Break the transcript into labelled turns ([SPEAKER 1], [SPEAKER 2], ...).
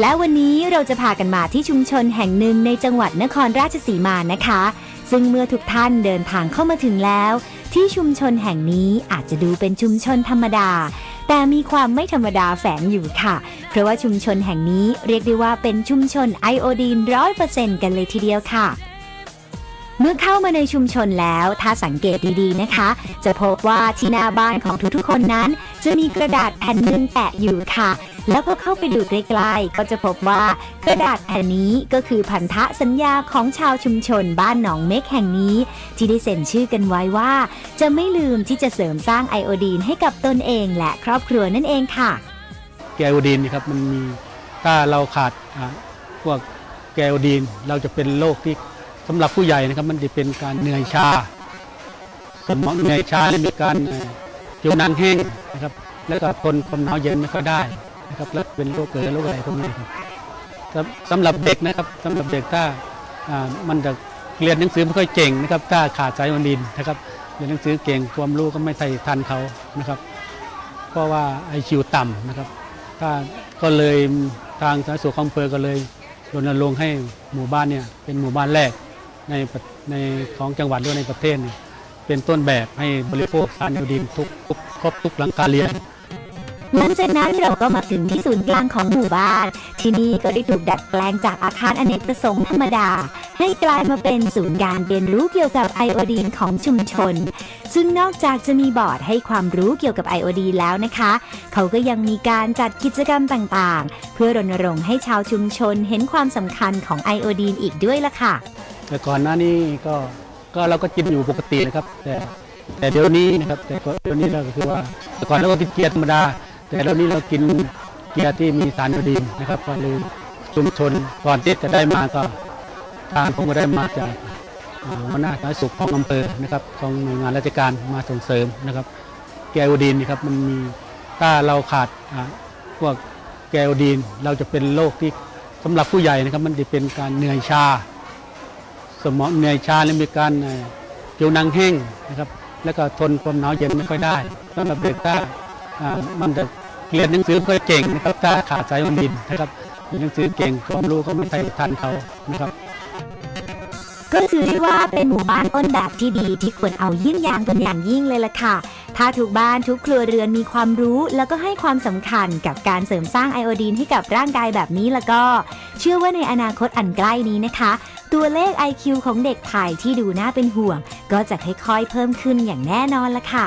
[SPEAKER 1] และวันนี้เราจะพากันมาที่ชุมชนแห่งหนึ่งในจังหวัดนครราชสีมานะคะ ซึ่งเมื่อทุกท่านเดินทางเข้ามาถึงแล้ว ที่ชุมชนแห่งนี้อาจจะดูเป็นชุมชนธรรมดา แต่มีความไม่ธรรมดาแฝงอยู่ค่ะ เพราะว่าชุมชนแห่งนี้เรียกได้ว่าเป็นชุมชนไอโอดีนร้อยเปอร์เซ็นต์กันเลยทีเดียวค่ะ เมื่อเข้ามาในชุมชนแล้วถ้าสังเกตดีๆนะคะ จะพบว่าที่หน้าบ้านของทุกๆคนนั้น จะมีกระดาษแผ่นหนึ่งแปะอยู่ค่ะ แล้วพอเข้าไปดูใกล้ๆก็จะพบว่ากระดาษแผ่นนี้ก็คือพันธะสัญญาของชาวชุมชนบ้านหนองเม็กแห่งนี้ ที่ได้เซ็นชื่อกันไว้ว่า จะไม่ลืมที่จะเสริมสร้างไอโอดีนให้กับตนเองและครอบครัวนั่นเองค่ะ
[SPEAKER 2] แกโอดีนนะครับมันมีถ้าเราขาดพวกแกโอดีนเราจะเป็นโรคที่ สำหรับผู้ใหญ่นะครับมันจะเป็นการเหนื่อยชา สมองเหนื่อยชาและมีการผิวหนังแห้งนะครับ แล้วก็ทนความหนาวเย็นไม่ค่อยได้นะครับแล้วเป็นโรคเกิดโรคอะไรพวกนี้ครับสำหรับเด็กนะครับสำหรับเด็กถ้ามันจะเรียนหนังสือไม่ค่อยเก่งนะครับ ถ้าขาดสายวันดินนะครับเรียนหนังสือเก่งความรู้ก็ไม่ทันทันเขานะครับ เพราะว่าไอคิวต่ำนะครับ ถ้าก็เลยทางสาธารณสุขอำเภอก็เลยรณรงค์ให้หมู่บ้านเนี่ยเป็นหมู่บ้านแรก ในในของจังหวัดหรือในประเทศเป็นต้นแบบให้บริโภคสารไอโอดีนทุกทุกครบทุกหลังการเรียน
[SPEAKER 1] หลังจากนั้นเราก็มาถึงที่ศูนย์กลางของหมู่บ้าน ที่นี่ก็ได้ถูกดัดแปลงจากอาคารอเนกประสงค์ธรรมดา ให้กลายมาเป็นศูนย์การเรียนรู้เกี่ยวกับไอโอดีนของชุมชน ซึ่งนอกจากจะมีบอร์ดให้ความรู้เกี่ยวกับไอโอดีนแล้วนะคะ เขาก็ยังมีการจัดกิจกรรมต่างๆ เพื่อรณรงค์ให้ชาวชุมชนเห็นความสำคัญของไอโอดีนอีกด้วยล่ะค่ะ
[SPEAKER 2] แต่ก่อนหน้านี้ก็ก็เราก็กินอยู่ปกตินะครับ แต่แต่เดี๋ยวนี้นะครับ แต่ก่อนเดี๋ยวนี้เราก็คือว่าแต่ก่อนเราก็กินเกียร์ธรรมดา แต่เดี๋ยวนี้เรากินเกียร์ที่มีสารดีนนะครับก็เลยชุมชนก่อนที่จะได้มาก็ทางผมก็ได้มาจากหัวหน้าสาธารณสุขของอำเภอนะครับของหน่วยงานราชการมาส่งเสริมนะครับ แกโอดีนนี่ครับมันมีถ้าเราขาดพวกแกโอดีนเราจะเป็นโรคที่สำหรับผู้ใหญ่นะครับ มันจะเป็นการเหนื่อยชา สมองเหนื่อยชาและมีการเอ่อผิวหนังแห้งนะครับ แล้วก็ทนความหนาวเย็นไม่ค่อยได้สำหรับเด็กถ้ามันจะเรียนหนังสือไม่ค่อยเก่งนะครับถ้าขาดสายวันดินนะครับหนังสือเก่งความรู้ก็ไม่ทันทันเขานะครับ
[SPEAKER 1] ก็ถือได้ว่าเป็นหมู่บ้านต้นแบบที่ดีที่ควรเอาเยี่ยงอย่างเป็นอย่างยิ่งเลยล่ะค่ะถ้าทุกบ้านทุกครัวเรือนมีความรู้แล้วก็ให้ความสำคัญกับการเสริมสร้างไอโอดีนให้กับร่างกายแบบนี้แล้วก็ เชื่อว่าในอนาคตอันใกล้นี้นะคะ ตัวเลข IQ ของเด็กไทยที่ดูน่าเป็นห่วง ก็จะค่อยๆเพิ่มขึ้นอย่างแน่นอนละค่ะ